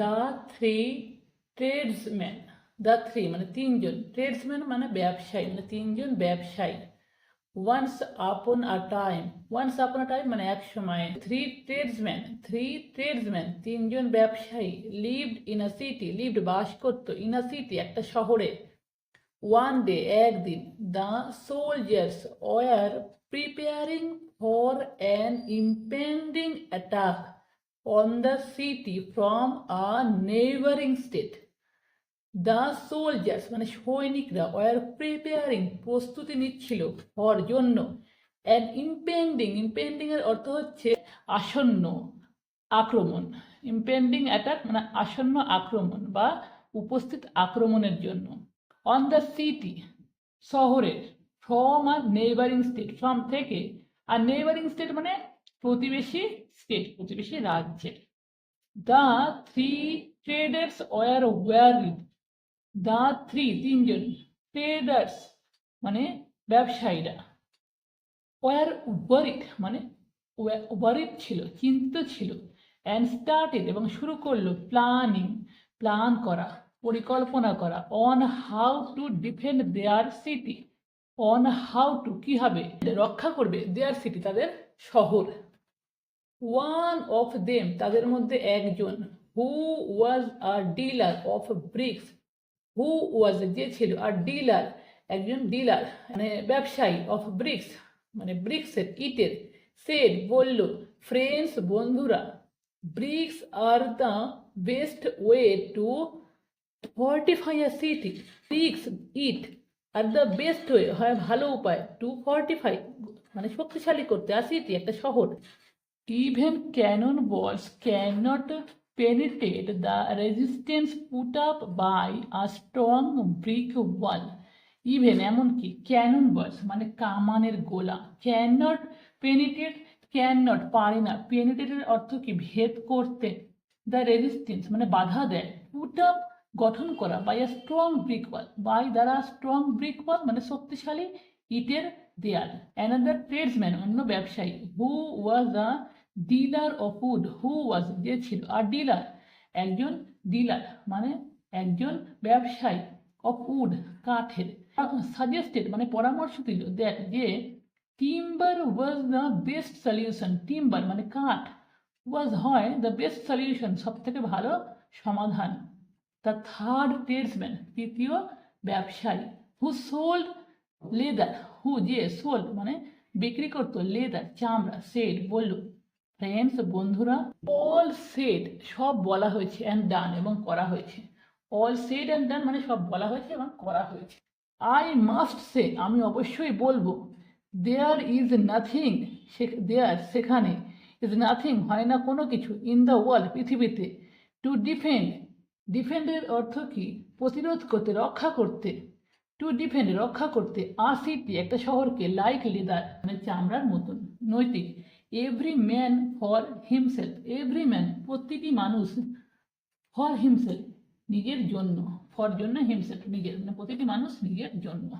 The three tradesman the three মানে তিনজন। Tradesman মানে ব্যবসায়ী মানে তিনজন ব্যবসায়ী। ওয়ান্স আপন আ টাইম ওয়ান্স আপন আ টাইম মানে এক সময়। থ্রি ট্রেডসম্যান থ্রি ট্রেডসম্যান তিনজন ব্যবসায়ী lived in a city lived বাস করতো ইন আ সিটি একটা শহরে। ওয়ান ডে একদিন the soldiers were preparing for an impending attack on the city from a neighboring state. The soldiers মানে সৈনিকরা war preparing প্রস্তুতি নিচ্ছিল হর জন্য। অ্যান্ড ইম্পেন্ডিং ইম্পেন্ডিং এর অর্থ হচ্ছে আসন্ন আক্রমণ। ইম্পেন্ডিং অ্যাটাক মানে আসন্ন আক্রমণ বা উপস্থিত আক্রমণের জন্য। অন দ্য সিটি শহরের from a neighbouring state from থেকে আর নেইবারিং স্টেট মানে প্রতিবেশী স্টেট প্রতিবেশী রাজ্যের। The three traders were worried the three তিনজন ট্রেডার্স মানে ব্যবসায়ীরা। ওয়ার ওয়ারিড মানে ওয়ারিড ছিল, চিন্তিত ছিল। অ্যান্ড স্টার্টেড এবং শুরু করল প্ল্যানিং প্ল্যান করা, পরিকল্পনা করা on how to defend their city on how to কীভাবে রক্ষা করবে দেয়ার সিটি তাদের শহর। ওয়ান অফ দেম তাদের মধ্যে একজন who was a dealer of bricks who was যে ছিল আর ডিলার একজন ডিলার মানে ব্যবসায়ী অফ ব্রিক্স মানে ব্রিক্সের ইটের। সেড বলল ফ্রেন্ডস বন্ধুরা bricks are the best way to fortify a city bricks it are the best way হয় ভালো উপায় টু ফর্টিফাই মানে শক্তিশালী করতে আ সিটি একটা শহর। Even cannonballs cannot penetrate the resistance put up by a strong brick wall. Even এমনকি cannon balls মানে কামানের গোলা ক্যানট পেনিটেট ক্যানট পারে না। পেনিটেটের অর্থ কি? ভেদ করতে দ্য রেজিস্টেন্স মানে বাধা দেয়। পুট আপ গঠন করা by a strong brick wall by দ্বারা স্ট্রং ব্রিক ওয়াল মানে শক্তিশালী ইটের দেয়াল। অ্যানাদার ট্রেডসম্যান অন্য ব্যবসায়ী who was a dealer of wood who was যে ছিল, আর ডিলার একজন ডিলার মানে একজন ব্যবসায়ী অফ উড কাঠের। সাজেস্টেড মানে পরামর্শ দিল দেখ যে timber was the best solution timber মানে কাঠ ওয়াজ হয় দ্য বেস্ট সলিউশন সব থেকে ভালো সমাধান। দ্য থার্ড ট্রেডসম্যান তৃতীয় ব্যবসায়ী হু সোল্ড লেদার হু যে সোল্ড মানে বিক্রি করতো লেদার চামড়া সেট বলল ফ্রেন্ডস বন্ধুরা অল সেড সব বলা হয়েছে অ্যান্ড ডান এবং করা হয়েছে। অল সেড অ্যান্ড ডান মানে সব বলা হয়েছে এবং করা হয়েছে। আই মাস্ট সে আমি অবশ্যই বলব দেয়ার ইজ নাথিং দেয়ার সেখানে ইজ নাথিং হয় না কোনো কিছু ইন দ্য ওয়ার্ল্ড পৃথিবীতে। টু ডিফেন্ড ডিফেন্ডের অর্থ কি? প্রতিরোধ করতে, রক্ষা করতে। টু ডিফেন্ড রক্ষা করতে। আ সিটি একটা শহরকে লাইক লেদার মানে চামড়ার মতন, নৈতিক। Every man for himself every man প্রতিটি মানুষ ফর হিমসেলফ নিজের জন্য ফর জন্য হিমসেলফ নিজের মানে প্রতিটি মানুষ নিজের জন্য।